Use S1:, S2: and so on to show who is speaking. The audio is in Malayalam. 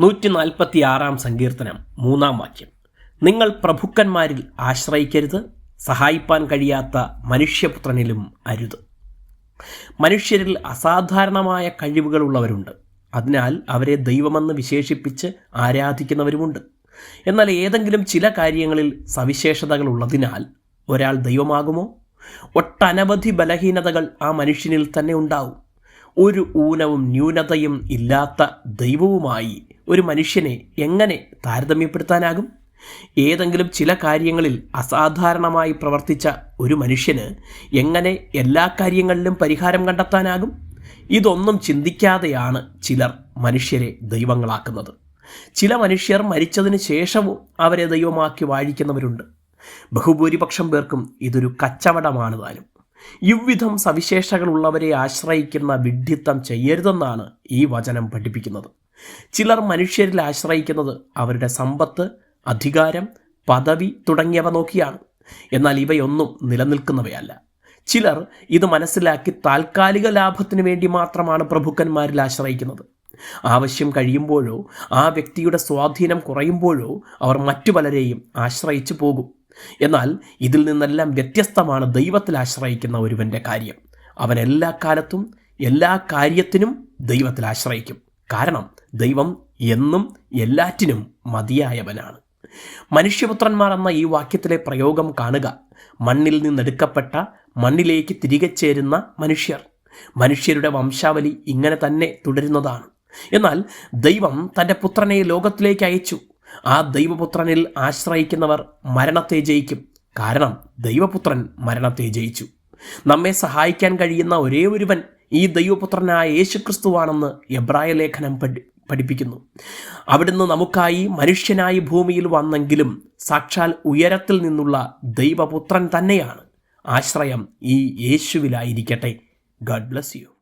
S1: നൂറ്റി നാൽപ്പത്തി ആറാം സങ്കീർത്തനം മൂന്നാം വാക്യം. നിങ്ങൾ പ്രഭുക്കന്മാരിൽ ആശ്രയിക്കരുത് സഹായിപ്പാൻ കഴിയാത്ത മനുഷ്യപുത്രനിലും അരുത്. മനുഷ്യരിൽ അസാധാരണമായ കഴിവുകളുള്ളവരുണ്ട്. അതിനാൽ അവരെ ദൈവമെന്ന് വിശേഷിപ്പിച്ച് ആരാധിക്കുന്നവരുമുണ്ട്. എന്നാൽ ഏതെങ്കിലും ചില കാര്യങ്ങളിൽ സവിശേഷതകൾ ഉള്ളതിനാൽ ഒരാൾ ദൈവമാകുമോ? ഒട്ടനവധി ബലഹീനതകൾ ആ മനുഷ്യനിൽ തന്നെ ഉണ്ടാവും. ഒരു ഊനവും ന്യൂനതയും ഇല്ലാത്ത ദൈവവുമായി ഒരു മനുഷ്യനെ എങ്ങനെ താരതമ്യപ്പെടുത്താനാകും? ഏതെങ്കിലും ചില കാര്യങ്ങളിൽ അസാധാരണമായി പ്രവർത്തിച്ച ഒരു മനുഷ്യന് എങ്ങനെ എല്ലാ കാര്യങ്ങളിലും പരിഹാരം കണ്ടെത്താനാകും? ഇതൊന്നും ചിന്തിക്കാതെയാണ് ചിലർ മനുഷ്യരെ ദൈവങ്ങളാക്കുന്നത്. ചില മനുഷ്യർ മരിച്ചതിന് ശേഷവും അവരെ ദൈവമാക്കി വാഴിക്കുന്നവരുണ്ട്. ബഹുഭൂരിപക്ഷം പേർക്കും ഇതൊരു കച്ചവടമാണ് താനും. ഇவ்விധം സവിശേഷതകളുള്ളവരെ ആശ്രയിക്കുന്ന വിഡ്ഢിത്തം ചെയ്യരുതെന്നാണ് ഈ വചനം പഠിപ്പിക്കുന്നത്. ചിലർ മനുഷ്യരിൽ ആശ്രയിക്കുന്നത് അവരുടെ സമ്പത്ത് അധികാരം പദവി തുടങ്ങിയവ നോക്കിയാണ്. എന്നാൽ ഇവയൊന്നും നിലനിൽക്കുന്നവയല്ല. ചിലർ ഇത് മനസ്സിലാക്കി താൽക്കാലിക ലാഭത്തിന് വേണ്ടി മാത്രമാണ് പ്രഭുക്കന്മാരിൽ ആശ്രയിക്കുന്നത്. ആവശ്യം കഴിയുമ്പോഴോ ആ വ്യക്തിയുടെ സ്വാധീനം കുറയുമ്പോഴോ അവർ മറ്റു പലരെയും ആശ്രയിച്ചു പോകും. എന്നാൽ ഇതിൽ നിന്നെല്ലാം വ്യത്യസ്തമാണ് ദൈവത്തിൽ ആശ്രയിക്കുന്ന ഒരുവന്റെ കാര്യം. അവൻ എല്ലാ കാലത്തും എല്ലാ കാര്യത്തിനും ദൈവത്തിൽ ആശ്രയിക്കും. കാരണം ദൈവം എന്നും എല്ലാറ്റിനും മതിയായവനാണ്. മനുഷ്യപുത്രന്മാർ എന്ന ഈ വാക്യത്തിലെ പ്രയോഗം കാണുക. മണ്ണിൽ നിന്നെടുക്കപ്പെട്ട മണ്ണിലേക്ക് തിരികെ ചേരുന്ന മനുഷ്യർ. മനുഷ്യരുടെ വംശാവലി ഇങ്ങനെ തന്നെ തുടരുന്നതാണ്. എന്നാൽ ദൈവം തന്റെ പുത്രനെ ലോകത്തിലേക്ക് അയച്ചു. ആ ദൈവപുത്രനിൽ ആശ്രയിക്കുന്നവർ മരണത്തെ ജയിക്കും. കാരണം ദൈവപുത്രൻ മരണത്തെ ജയിച്ചു. നമ്മെ സഹായിക്കാൻ കഴിയുന്ന ഒരേ ഒരുവൻ ഈ ദൈവപുത്രനായ യേശുക്രിസ്തുവാണെന്ന് എബ്രായ ലേഖനം പഠി പഠിപ്പിക്കുന്നു. അവിടുന്ന് നമുക്കായി മനുഷ്യനായി ഭൂമിയിൽ വന്നെങ്കിലും സാക്ഷാൽ ഉയരത്തിൽ നിന്നുള്ള ദൈവപുത്രൻ തന്നെയാണ്. ആശ്രയം ഈ യേശുവിലായിരിക്കട്ടെ. Garh bless you